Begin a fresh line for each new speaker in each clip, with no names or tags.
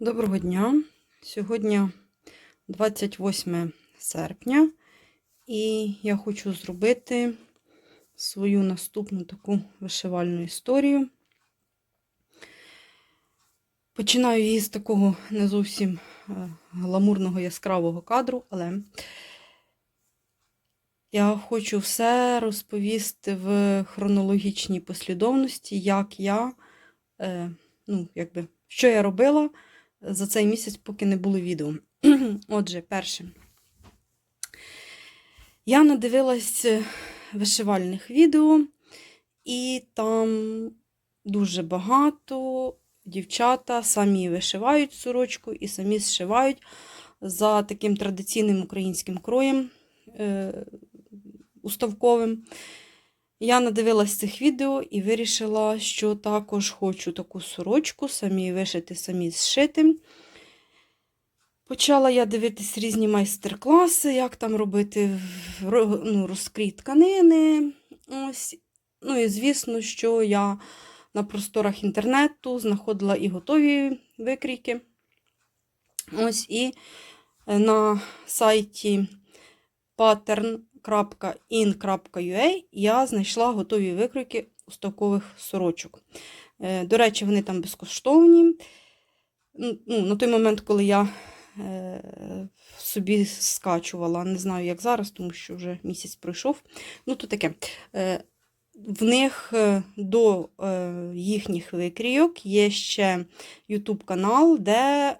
Доброго дня! Сьогодні 28 серпня, і я хочу зробити свою наступну таку вишивальну історію. Починаю її з такого не зовсім е, гламурного яскравого кадру, але я хочу все розповісти в хронологічній послідовності, як я, е, ну, якби, що я робила за цей місяць, поки не було відео. Отже, перше. Я надивилась е, вишивальних відео, і там дуже багато дівчата самі вишивають сорочку і самі зшивають за таким традиційним українським кроєм е, уставковим. Я надивилась цих відео і вирішила, що також хочу таку сорочку, самі вишити, самі зшити. Почала я дивитись різні майстер-класи, як там робити ну, розкрій тканини. Ось. Ну і звісно, що я на просторах інтернету знаходила і готові викрійки. Ось і на сайті pattern.in.ua я знайшла готові викройки уставкових сорочок. До речі, вони там безкоштовні. Ну, На той момент, коли я собі скачувала, не знаю, як зараз, тому що вже місяць пройшов. Ну, то таке. В них до їхніх викрійок є ще YouTube канал, де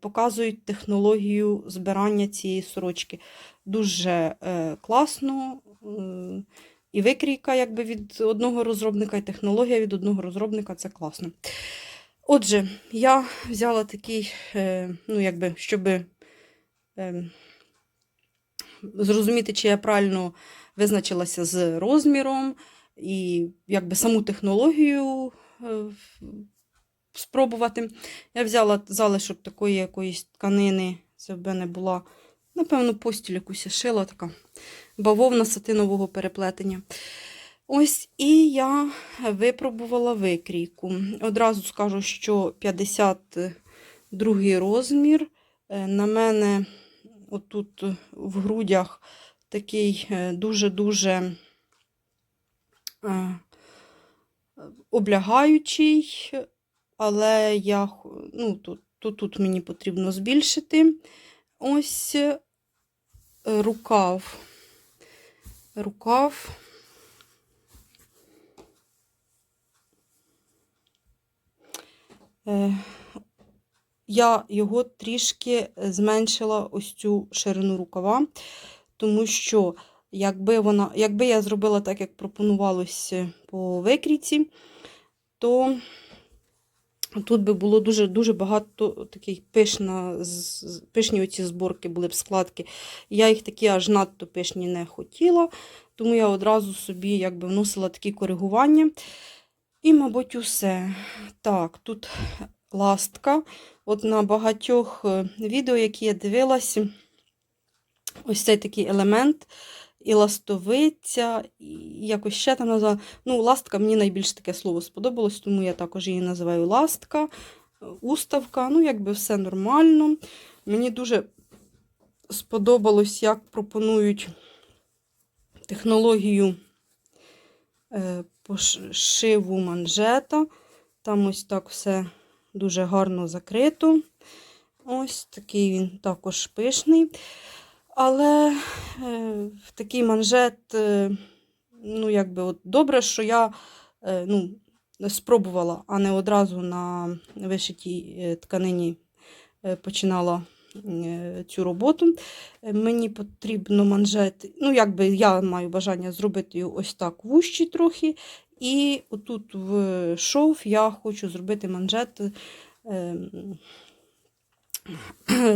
показують технологію збирання цієї сорочки. Дуже класно. І викрійка якби від одного розробника, і технологія від одного розробника це класно. Отже, я взяла такий, ну, якби, щоб зрозуміти, чи я правильно визначилася з розміром, і якби саму технологію спробувати. Я взяла залишок такої якоїсь тканини, це в мене була, напевно, постіль якусь шила така бавовна сатинового переплетення. Ось і я випробувала викрійку. Одразу скажу, що 52 розмір. На мене отут в грудях такий дуже-дуже облягаючий, але я, ну, тут, тут, тут мені потрібно збільшити ось рукав. Рукав. Я його трішки зменшила ось цю ширину рукава, тому що, якби вона, якби я зробила так, як пропонувалося по викрійці, то тут би було дуже-дуже багато таких пишна, пишні оці зборки були б складки. Я їх такі аж надто пишні не хотіла, тому я одразу собі якби вносила такі коригування. І, мабуть, усе. Так, тут ластка. От на багатьох е, відео, які я дивилася, ось цей такий елемент. І ластовиця, і якось ще там назвала. Ну, ластка мені найбільше таке слово сподобалось, тому я також її називаю ластка, уставка. Ну, якби все нормально. Мені дуже сподобалось, як пропонують технологію е, пошиву манжета. Там ось так все дуже гарно закрито. Ось такий він також пишний. Але е, такий манжет, е, ну, якби от добре, що я е, ну, спробувала, а не одразу на вишитій е, тканині е, починала цю роботу. Мені потрібно манжет, ну, якби я маю бажання зробити ось так вущий трохи. І отут в шов я хочу зробити манжет.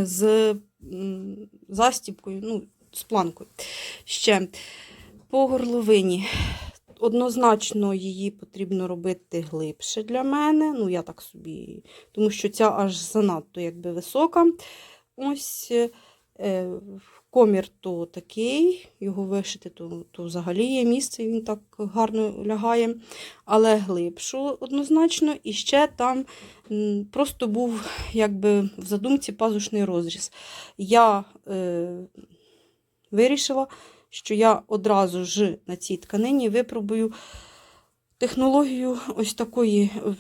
З застіпкою, ну, з планкою. Ще по горловині. Однозначно її потрібно робити глибше для мене. Ну, я так собі, тому що ця аж занадто якби висока. Ось Е, Комір то такий, його вишити, то, то взагалі є місце, він так гарно лягає, але глибшу однозначно. І ще там просто був якби в задумці пазушний розріз. Я е, вирішила, що я одразу ж на цій тканині випробую технологію ось такої е,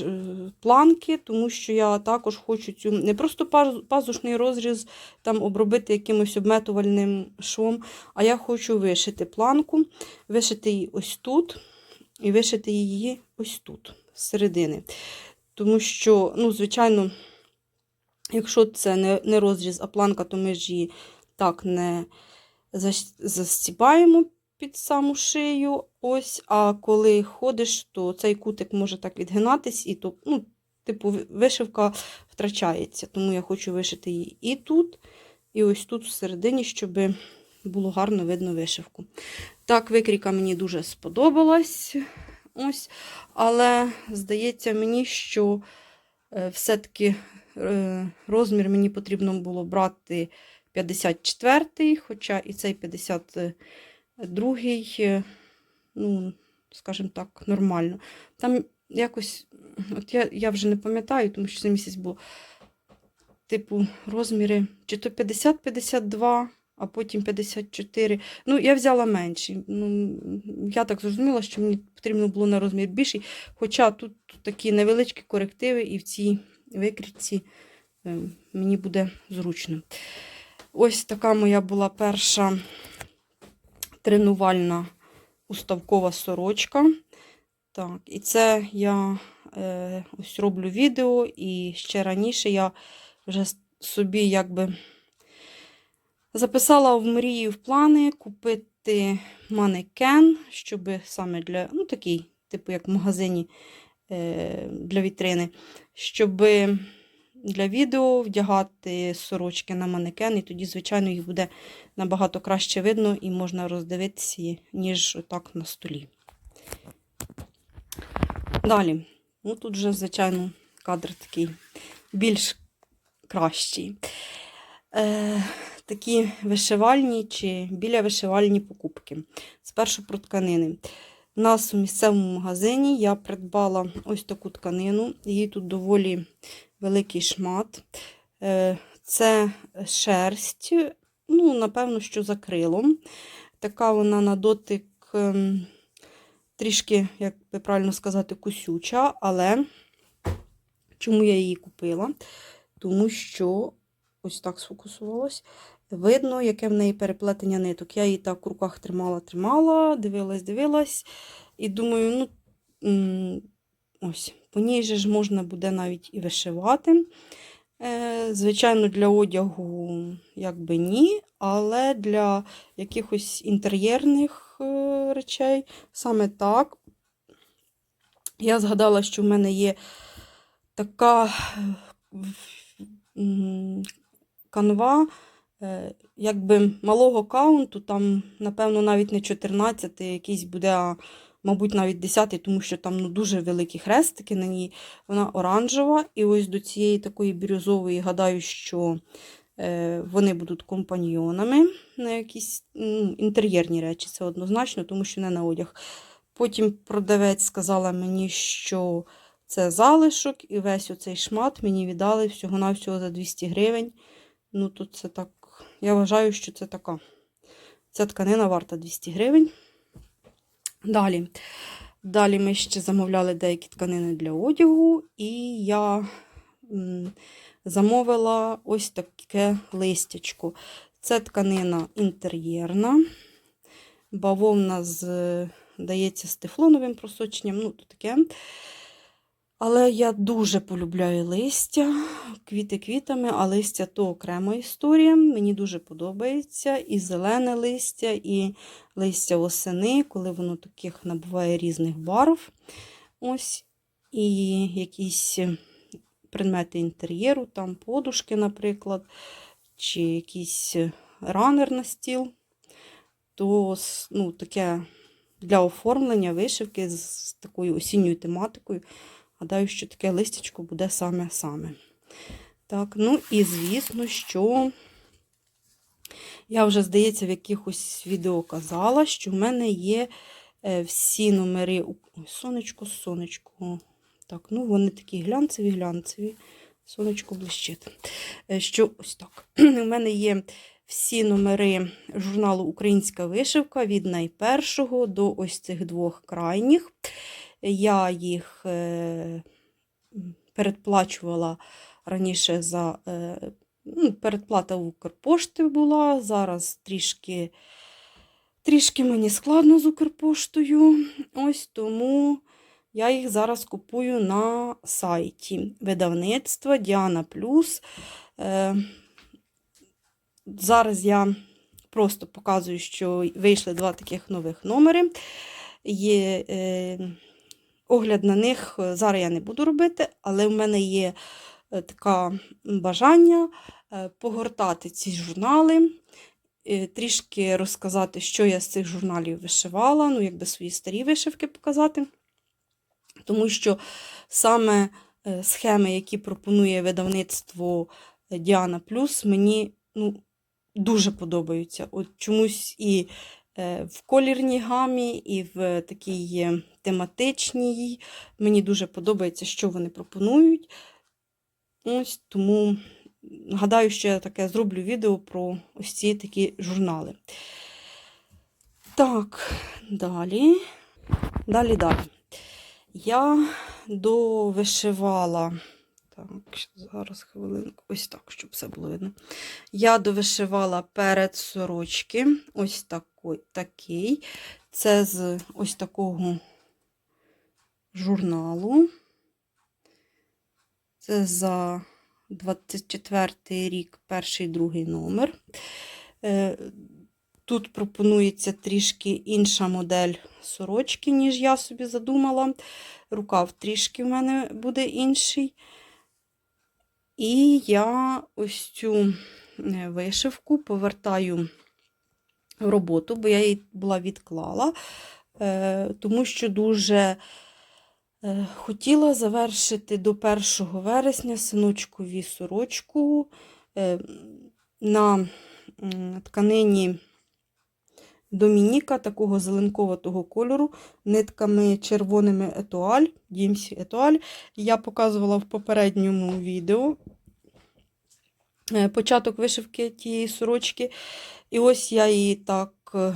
е, планки, тому що я також хочу цю не просто пазушний розріз там обробити якимось обметувальним швом, а я хочу вишити планку, вишити її ось тут і вишити її ось тут, з середини. Тому що, ну, звичайно, якщо це не, розріз, а планка, то ми ж її так не застібаємо під саму шию. Ось, а коли ходиш, то цей кутик може так відгинатись, і то, ну, типу, вишивка втрачається. Тому я хочу вишити її і тут, і ось тут всередині, щоб було гарно видно вишивку. Так, викрійка мені дуже сподобалась. Ось, але здається мені, що е, все-таки е, розмір мені потрібно було брати 54-й, хоча і цей 52-й, е, ну, скажімо так, нормально. Там якось, от я, я вже не пам'ятаю, тому що це місяць було, типу, розміри, чи то 50-52, а потім 54. Ну, я взяла менший. Ну, я так зрозуміла, що мені потрібно було на розмір більший, хоча тут такі невеличкі корективи, і в цій викрітці е, мені буде зручно. Ось така моя була перша тренувальна уставкова сорочка. Так, і це я е, ось роблю відео, і ще раніше я вже собі якби записала в мрії в плани купити манекен, щоб саме для, ну такий, типу як в магазині е, для вітрини, щоб для відео вдягати сорочки на манекен, і тоді, звичайно, їх буде набагато краще видно і можна роздивитися, ніж отак на столі. Далі. Ну, тут вже, звичайно, кадр такий більш кращий. Е, такі вишивальні чи біля вишивальні покупки. Спершу про тканини. У нас у місцевому магазині я придбала ось таку тканину. Її тут доволі великий шмат. Е, Це шерсть, ну, напевно, що за крилом. Така вона на дотик ем, трішки, як би правильно сказати, кусюча, але чому я її купила? Тому що ось так сфокусувалось. Видно, яке в неї переплетення ниток. Я її так в руках тримала, тримала, дивилась, дивилась. І думаю, ну, ось, по ній же ж можна буде навіть і вишивати. Е, Звичайно, для одягу якби ні, але для якихось інтер'єрних е, речей саме так. Я згадала, що в мене є така е, канва, якби малого каунту, там, напевно, навіть не 14, якийсь буде, мабуть, навіть 10, тому що там ну, дуже великі хрестики на ній. Вона оранжева. І ось до цієї такої бірюзової, гадаю, що е, вони будуть компаньйонами на якісь ну, інтер'єрні речі, це однозначно, тому що не на одяг. Потім продавець сказала мені, що це залишок, і весь оцей шмат мені віддали всього-навсього за 200 гривень. Ну, тут це так. Я вважаю, що це така. Ця тканина варта 200 гривень. Далі. Далі ми ще замовляли деякі тканини для одягу, і я замовила ось таке листячко. Це тканина інтер'єрна, бавовна з, дається, з тефлоновим просоченням. Ну, то таке. Але я дуже полюбляю листя, квіти квітами, а листя то окрема історія. Мені дуже подобається і зелене листя, і листя осени, коли воно таких набуває різних барв. Ось. І якісь предмети інтер'єру, там подушки, наприклад, чи якийсь ранер на стіл. То ну, таке для оформлення вишивки з такою осінньою тематикою. Гадаю, що таке листячко буде саме-саме. Так, ну і звісно, що Я вже, здається, в якихось відео казала, що в мене є е, всі номери. Ой, сонечко, сонечко. Так, ну вони такі глянцеві, глянцеві. Сонечко блищить. Е, Що ось так. У мене є всі номери журналу Українська вишивка від найпершого до ось цих двох крайніх. Я їх е, передплачувала раніше за е, ну, передплата Укрпошти була. Зараз трішки, трішки мені складно з Укрпоштою. Ось тому я їх зараз купую на сайті видавництва Діана Плюс. Е, зараз я просто показую, що вийшли два таких нових номери. Є огляд на них е, зараз я не буду робити, але в мене є е, таке бажання е, погортати ці журнали, трішки розказати, що я з цих журналів вишивала, ну, якби свої старі вишивки показати. Тому що саме схеми, які пропонує видавництво Діана Плюс, мені ну, дуже подобаються. От чомусь і в колірній гамі, і в такій е, тематичній. Мені дуже подобається, що вони пропонують. Ось тому гадаю, що я таке зроблю відео про ось ці такі журнали. Так, далі. Далі, далі. Я довишивала. Так, зараз хвилинку. Ось так, щоб все було видно. Я довишивала перед сорочки. Ось такий. Такий. Це з ось такого журналу. Це за 24 рік, перший другий номер. Е, Тут пропонується трішки інша модель сорочки, ніж я собі задумала. Рукав трішки в мене буде інший. І я ось цю е, вишивку повертаю роботу, бо я її була відклала, е, тому що дуже е, хотіла завершити до 1 вересня синочкові сорочку е, на тканині Домініка такого зеленковатого кольору, нитками червоними етуаль, Дімсі етуаль. Я показувала в попередньому відео початок вишивки тієї сорочки. І ось я її так, е,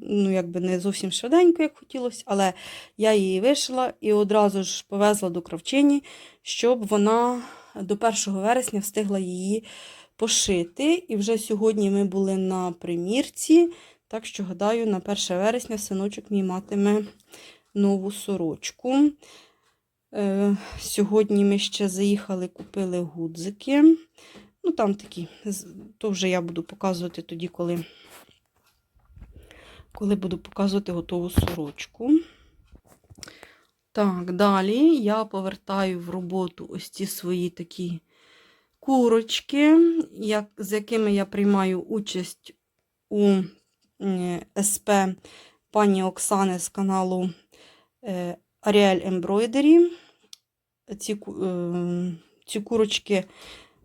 ну, якби не зовсім швиденько, як хотілося, але я її вишила і одразу ж повезла до кравчині, щоб вона до 1 вересня встигла її пошити. І вже сьогодні ми були на примірці. Так що, гадаю, на 1 вересня синочок мій матиме нову сорочку. Е, сьогодні ми ще заїхали, купили гудзики. Ну, там такі, то вже я буду показувати тоді, коли, коли буду показувати готову сорочку. Так, далі я повертаю в роботу ось ці свої такі курочки, як, з якими я приймаю участь у СП пані Оксани з каналу е, Ariel Embroidery. Ці, е, ці курочки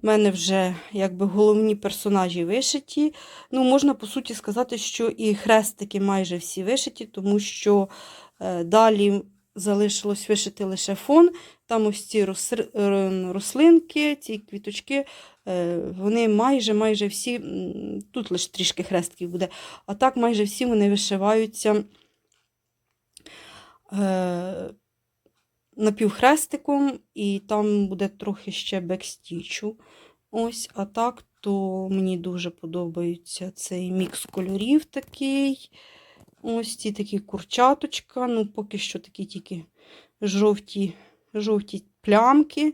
в мене вже якби головні персонажі вишиті. Ну, можна по суті сказати, що і хрестики майже всі вишиті, тому що е, далі залишилось вишити лише фон. Там ось ці рослинки, ці квіточки, е, вони майже майже всі, тут лише трішки хрестків буде, а так майже всі вони вишиваються е, напівхрестиком, і там буде трохи ще бекстічу. Ось, а так, то мені дуже подобається цей мікс кольорів такий. Ось ці такі курчаточка. Ну, поки що такі тільки жовті, жовті плямки.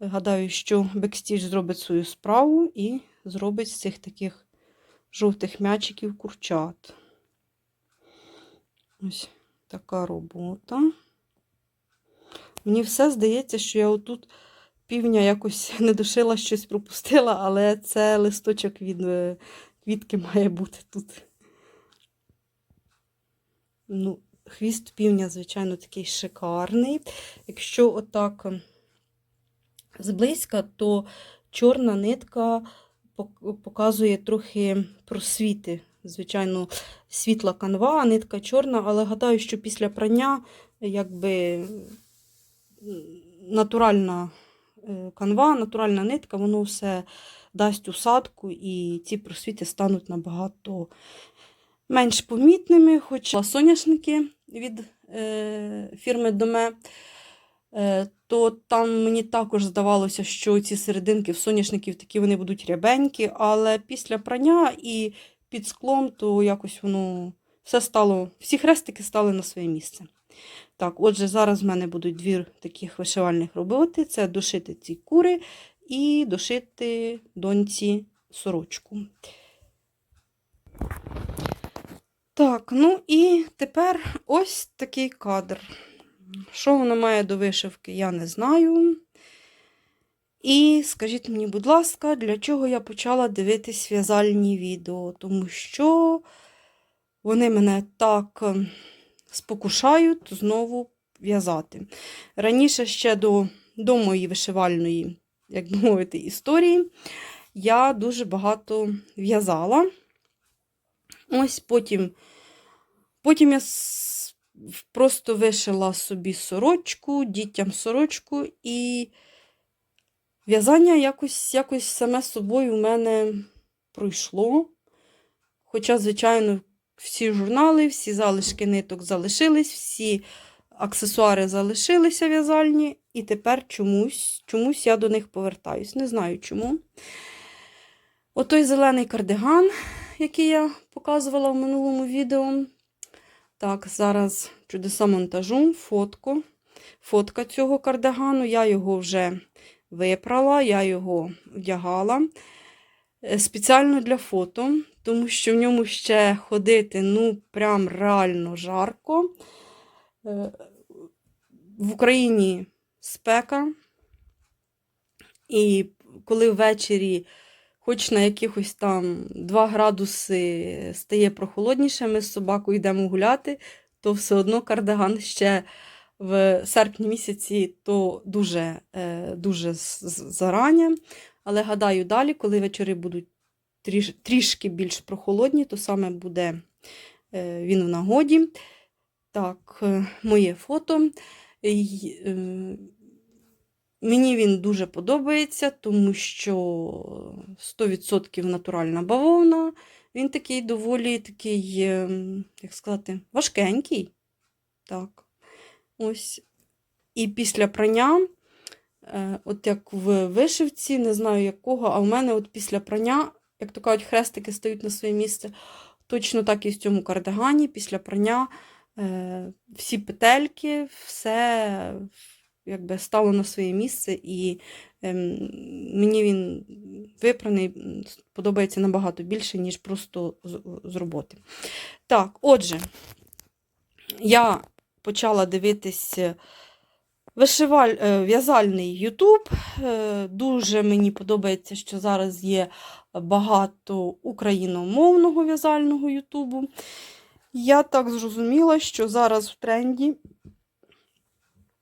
Гадаю, що бекстіч зробить свою справу і зробить з цих таких жовтих м'ячиків курчат. Ось така робота. Мені все здається, що я отут півня якось не дошила, щось пропустила, але це листочок від е, квітки має бути тут. Ну, хвіст півня, звичайно, такий шикарний. Якщо отак е, зблизька, то чорна нитка показує трохи просвіти. Звичайно, світла канва, нитка чорна, але гадаю, що після прання якби натуральна е, канва, натуральна нитка, воно все дасть усадку, і ці просвіти стануть набагато менш помітними, хоча соняшники від е, фірми Доме, е, то там мені також здавалося, що ці серединки в соняшників такі вони будуть рябенькі, але після прання і під склом, то якось воно все стало, всі хрестики стали на своє місце. Так, отже, зараз в мене будуть дві таких вишивальних роботи: це дошити ці кури і дошити доньці сорочку. Так, ну і тепер ось такий кадр. Що воно має до вишивки, я не знаю. І скажіть мені, будь ласка, для чого я почала дивитись в'язальні відео? Тому що вони мене так спокушають знову в'язати. Раніше ще до, до моєї вишивальної, як би мовити, історії, я дуже багато в'язала. Ось потім, потім я просто вишила собі сорочку, дітям сорочку, і в'язання якось, якось саме собою в мене пройшло. Хоча, звичайно, всі журнали, всі залишки ниток залишились, всі аксесуари залишилися в'язальні, і тепер чомусь, чомусь я до них повертаюсь. Не знаю чому. Отой зелений кардиган, який я показувала в минулому відео. Так, зараз чудеса монтажу, фотку. Фотка цього кардигану. Я його вже випрала, я його вдягала спеціально для фото, тому що в ньому ще ходити ну, прям реально жарко. Е, В Україні спека. І коли ввечері, хоч на якихось там 2 градуси стає прохолодніше, ми з собакою йдемо гуляти, то все одно кардиган ще в серпні місяці то дуже, е, дуже зарання. Але гадаю, далі, коли вечори будуть тріш, трішки більш прохолодні, то саме буде е, він в нагоді. Так, е, моє фото. Е, Мені він дуже подобається, тому що 100% натуральна бавовна. Він такий доволі такий, як сказати, важкенький. Так. Ось. І після прання, от як в вишивці, не знаю якого, а в мене от після прання, як то кажуть, хрестики стають на своє місце. Точно так і в цьому кардигані, після прання е, всі петельки, все якби стало на своє місце, і ем, мені він випраний подобається набагато більше, ніж просто з, роботи. Так, отже, я почала дивитись е, вишиваль, е, в'язальний Ютуб. Е, Дуже мені подобається, що зараз є багато україномовного в'язального Ютубу. Я так зрозуміла, що зараз в тренді,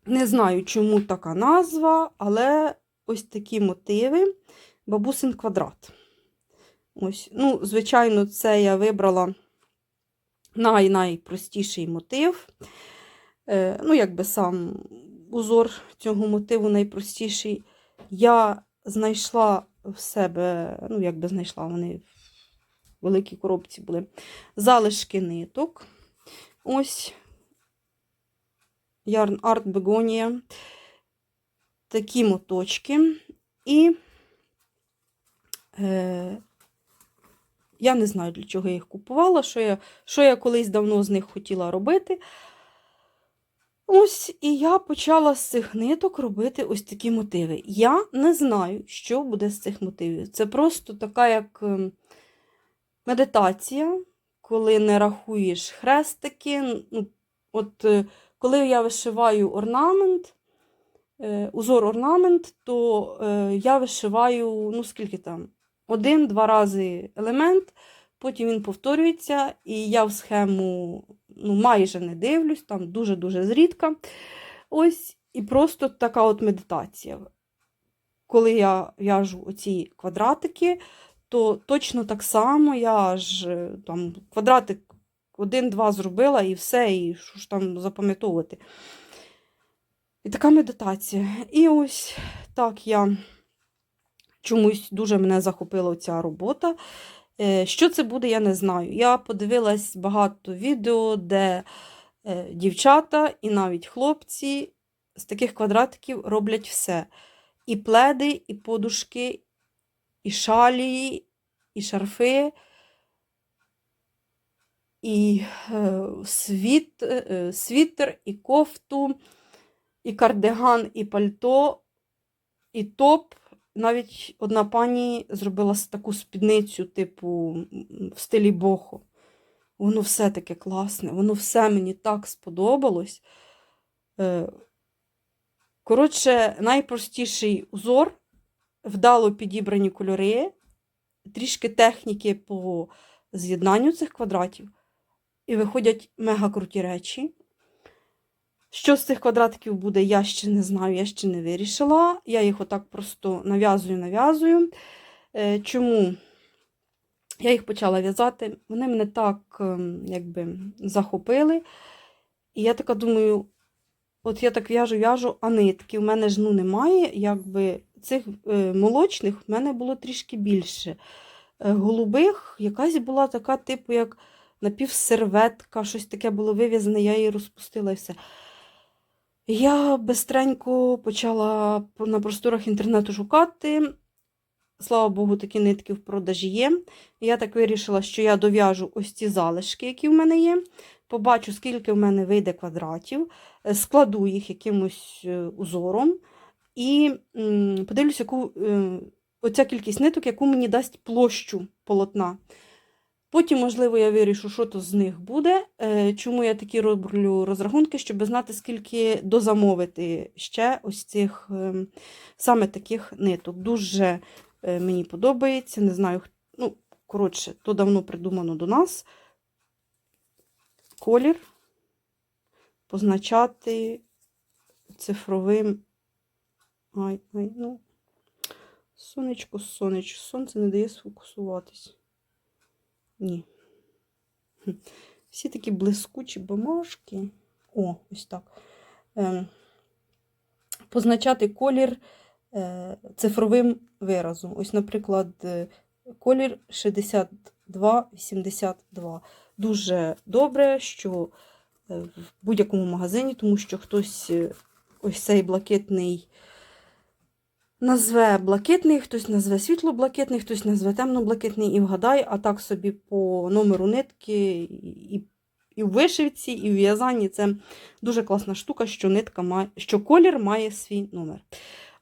не знаю, чому така назва, але ось такі мотиви бабусин квадрат. Ось, ну, звичайно, це я вибрала най-найпростіший мотив. Е, ну, якби сам узор цього мотиву найпростіший. Я знайшла в себе, ну, якби знайшла вони в великій коробці були залишки ниток. Ось Yarn Art Begonia. Такі моточки. І е, я не знаю, для чого я їх купувала, що я, що я колись давно з них хотіла робити. Ось, і я почала з цих ниток робити ось такі мотиви. Я не знаю, що буде з цих мотивів. Це просто така як ем, медитація, коли не рахуєш хрестики. Ну, от е, коли я вишиваю орнамент, е, узор орнамент, то е, я вишиваю, ну скільки там, один-два рази елемент, потім він повторюється, і я в схему ну, майже не дивлюсь, там дуже-дуже зрідка. Ось, і просто така от медитація. Коли я в'яжу оці квадратики, то точно так само я ж е, там квадратик один-два зробила і все, і що ж там запам'ятовувати. І така медитація. І ось так я чомусь дуже мене захопила ця робота. Е, Що це буде, я не знаю. Я подивилась багато відео, де е, дівчата і навіть хлопці з таких квадратиків роблять все. І пледи, і подушки, і шалі, і шарфи, і е, світ, світер, і кофту, і кардиган, і пальто, і топ. Навіть одна пані зробила таку спідницю, типу, в стилі бохо. Воно все таке класне, воно все мені так сподобалось. Е, Коротше, найпростіший узор, вдало підібрані кольори, трішки техніки по з'єднанню цих квадратів, і виходять мега круті речі. Що з цих квадратиків буде, я ще не знаю, я ще не вирішила. Я їх отак просто нав'язую, нав'язую. Е, Чому я їх почала в'язати? Вони мене так ем, якби захопили. І я така думаю, от я так в'яжу, в'яжу, а нитки в мене ж ну немає. Якби цих е, молочних в мене було трішки більше. Е, голубих якась була така, типу, як напівсерветка, щось таке було вив'язане, я її розпустила і все. Я бистренько почала на просторах інтернету шукати. Слава Богу, такі нитки в продажі є. Я так вирішила, що я дов'яжу ось ці залишки, які в мене є. Побачу, скільки в мене вийде квадратів, е, складу їх якимось е, узором і подивлюся, яку е, оця кількість ниток, яку мені дасть площу полотна. Потім, можливо, я вирішу, що то з них буде. Е, Чому я такі роблю розрахунки, щоб знати, скільки дозамовити ще ось цих ем, саме таких ниток. Дуже е, мені подобається. Не знаю, ну, коротше, то давно придумано до нас. Колір позначати цифровим. Ай, ай, ну. Сонечко, сонечко, сонце не дає сфокусуватись. Ні. Всі такі блискучі бумажки. О, ось так. Ем, позначати колір е, цифровим виразом. Ось, наприклад, е, колір 6282. Дуже добре, що е, в будь-якому магазині, тому що хтось ось цей блакитний назве блакитний, хтось назве світло-блакитний, хтось назве темно-блакитний і вгадає, а так собі по номеру нитки і, і в вишивці, і в в'язанні це дуже класна штука, що нитка має, що колір має свій номер.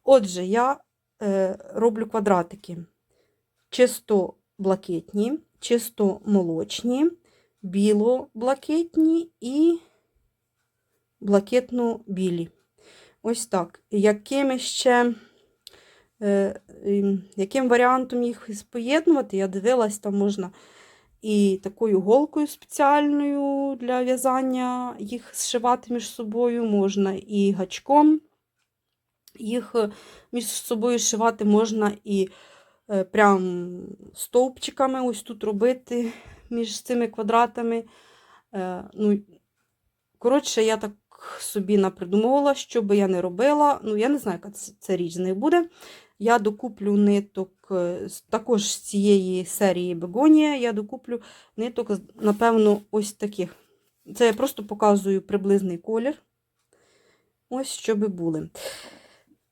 Отже, я е, роблю квадратики чисто блакитні, чисто молочні, біло-блакитні і блакитно-білі. Ось так. Якими ще яким варіантом їх поєднувати, я дивилась, там можна і такою голкою спеціальною для в'язання їх зшивати між собою, можна і гачком їх е, між собою зшивати, можна і е, прям стовпчиками ось тут робити між цими квадратами. Е, ну, коротше, я так собі напридумувала, що би я не робила. Ну, я не знаю, яка це, річ з них буде. Я докуплю ниток е, також з цієї серії Бегонія. Я докуплю ниток, напевно, ось таких. Це я просто показую приблизний колір. Ось що би були.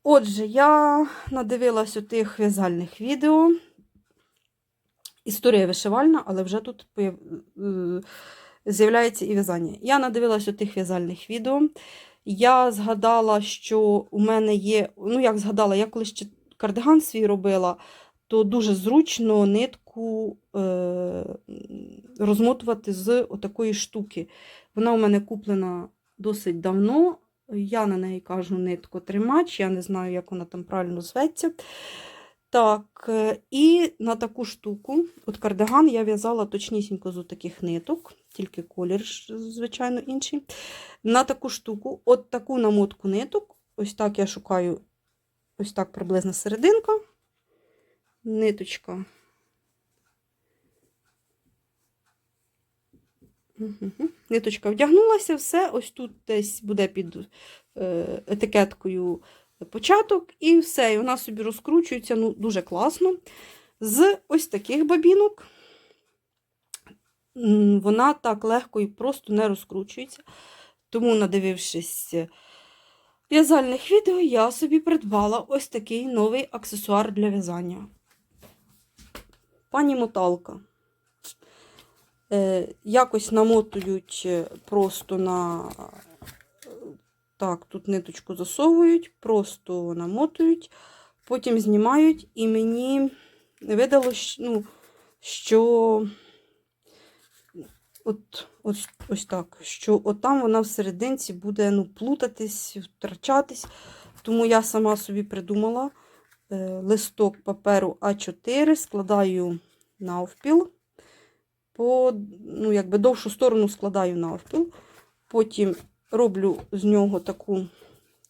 Отже, я надивилась тих в'язальних відео. Історія вишивальна, але вже тут е, з'являється і в'язання. Я надивилась у тих в'язальних відео. Я згадала, що у мене є. Ну, як згадала, я коли ще кардиган свій робила, то дуже зручно нитку е, розмотувати з отакої штуки. Вона у мене куплена досить давно. Я на неї кажу нитку тримач, я не знаю, як вона там правильно зветься. Так, е, і на таку штуку, от кардиган я в'язала точнісінько з таких ниток, тільки колір, звичайно, інший. На таку штуку, от таку намотку ниток, ось так я шукаю, ось так приблизно серединка, ниточка. Угу. Ниточка вдягнулася, все. Ось тут десь буде під е, етикеткою початок, і все. І вона собі розкручується ну, дуже класно. З ось таких бабінок вона так легко і просто не розкручується. Тому, надивившись в'язальних відео, я собі придбала ось такий новий аксесуар для в'язання. Пані моталка. Е, якось намотують е, просто на. Так, тут ниточку засовують, просто намотують, потім знімають, і мені видало, щ- ну, що от, ось, ось так, що там вона всерединці буде ну, плутатись, втрачатись. Тому я сама собі придумала е, листок паперу А4, складаю навпіл по ну, якби довшу сторону складаю навпіл. Потім роблю з нього таку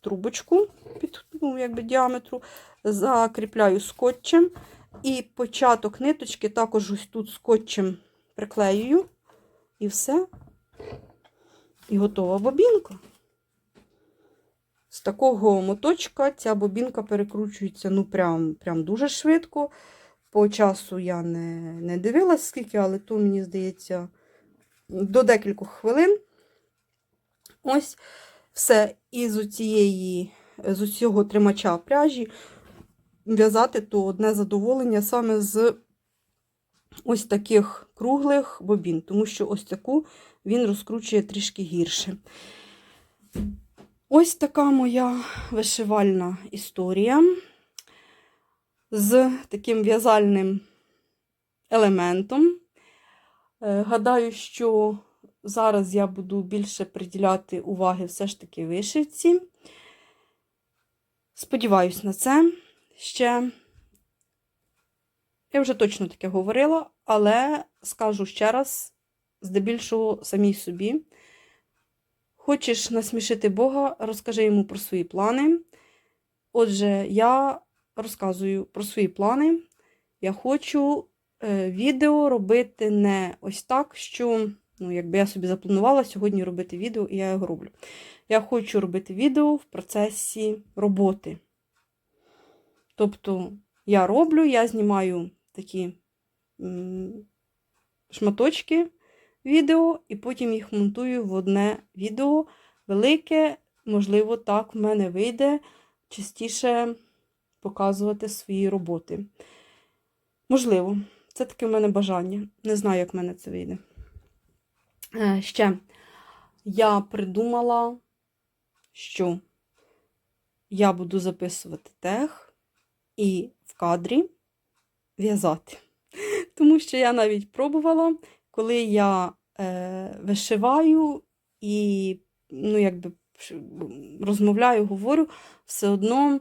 трубочку під ну, якби, діаметру, закріпляю скотчем. І початок ниточки також ось тут скотчем приклеюю. І все. І готова бобінка. З такого моточка ця бобінка перекручується ну, прям, прям дуже швидко. По часу я не, не дивилась скільки, але то, мені здається, до декількох хвилин. Ось все. І з цієї, з усього тримача пряжі в'язати то одне задоволення саме з ось таких круглих бобін, тому що ось таку він розкручує трішки гірше. Ось така моя вишивальна історія з таким в'язальним елементом. Е, Гадаю, що зараз я буду більше приділяти уваги все ж таки вишивці. Сподіваюсь на це ще. Я вже точно таке говорила, але скажу ще раз, здебільшого самій собі. Хочеш насмішити Бога, розкажи йому про свої плани. Отже, я розказую про свої плани. Я хочу е, відео робити не ось так, що, ну, якби я собі запланувала сьогодні робити відео, і я його роблю. Я хочу робити відео в процесі роботи. Тобто, я роблю, я знімаю такі шматочки відео, і потім їх монтую в одне відео. Велике, можливо, так в мене вийде частіше показувати свої роботи. Можливо, це таке в мене бажання. Не знаю, як в мене це вийде. Е, Ще я придумала, що я буду записувати тех і в кадрі в'язати. Тому що я навіть пробувала, коли я е, вишиваю і ну, якби, розмовляю, говорю, все одно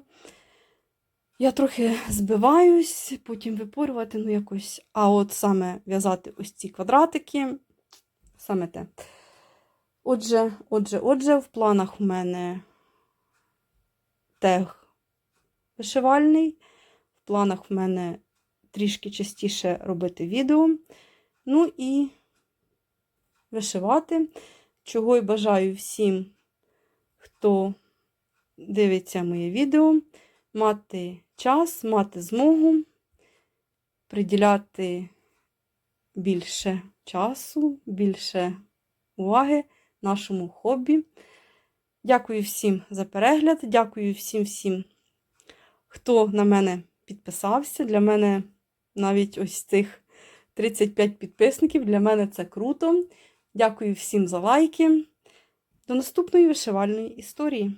я трохи збиваюсь, потім випорювати, ну якось. А от саме в'язати ось ці квадратики, саме те. Отже, отже, отже, в планах в мене тег вишивальний, в планах в мене трішки частіше робити відео. Ну і вишивати, чого й бажаю всім, хто дивиться моє відео, мати час, мати змогу приділяти більше часу, більше уваги нашому хобі. Дякую всім за перегляд, дякую всім всім, хто на мене підписався. Для мене навіть ось цих 35 підписників. Для мене це круто. Дякую всім за лайки. До наступної вишивальної історії.